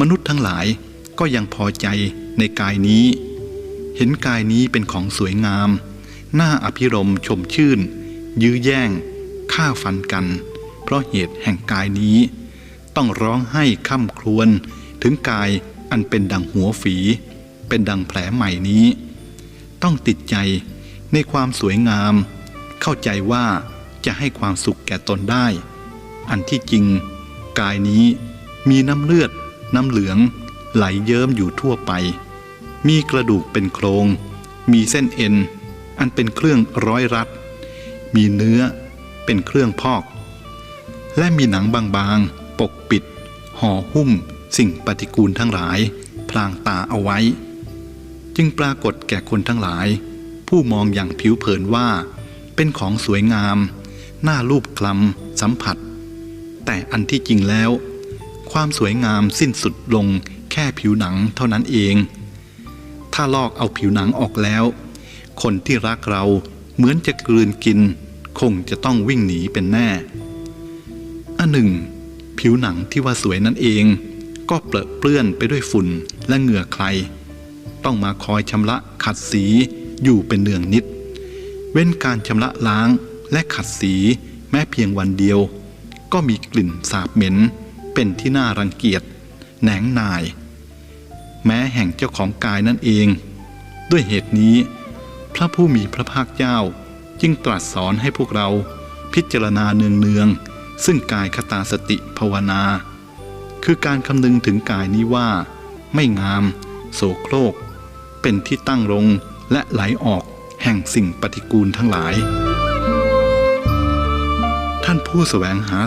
มนุษย์ทั้งหลายก็ยังพอใจในกายนี้ เห็นกายนี้เป็นของสวยงาม น่าอภิรมชมชื่น ยื้อแย่งฆ่าฟันกัน เพราะเหตุแห่งกายนี้ ต้องร้องให้ค่ำครวญถึงกายอันเป็นดังหัวฝี เป็นดังแผลใหม่นี้ ต้องติดใจในความสวยงาม เข้าใจว่าจะให้ความสุขแก่ตนได้ อันที่จริง กายนี้มีน้ำเลือด น้ำเหลือง ไหลเยิ้มอยู่ทั่วไป มีกระดูกเป็นโครง มีเส้นเอ็น อันเป็นเครื่องร้อยรัด มีเนื้อเป็นเครื่องพอก และมีหนังบางๆ ปกปิด ห่อหุ้ม สิ่งปฏิกูลทั้งหลาย พลางตาเอาไว้ จึงปรากฏแก่คนทั้งหลาย ผู้มองอย่างผิวเผินว่า เป็นของสวยงาม น่ารูปคลำสัมผัส แต่อันที่จริงแล้ว ความสวยงามสิ้นสุดลงแค่ผิวหนังเท่านั้นเอง ถ้าลอกเอาผิวหนังออกแล้ว คนที่รักเราเหมือนจะกลืนกิน คงจะต้องวิ่งหนีเป็นแน่ อันหนึ่ง ผิวหนังที่ว่าสวยนั่นเอง ก็เปรอะเปื้อนไปด้วยฝุ่นและเหงื่อใคร ต้องมาคอยชำระขัดสีอยู่เป็นเนืองนิด เว้นการชำระล้างและขัดสีแม้เพียงวันเดียว ก็มีกลิ่นสาบเหม็น เป็นที่น่ารังเกียจแหนงนาย แม้แห่งเจ้าของกายนั่นเอง ด้วยเหตุนี้ พระผู้มีพระภาคเจ้าจึงตรัสสอนให้พวกเราพิจารณาเนืองๆซึ่งกายคตาสติภาวนา คือการคำนึงถึงกายนี้ว่า ไม่งาม โสโครก เป็นที่ตั้งลงและไหลออกแห่งสิ่งปฏิกูลทั้งหลาย ท่านผู้แสวงหา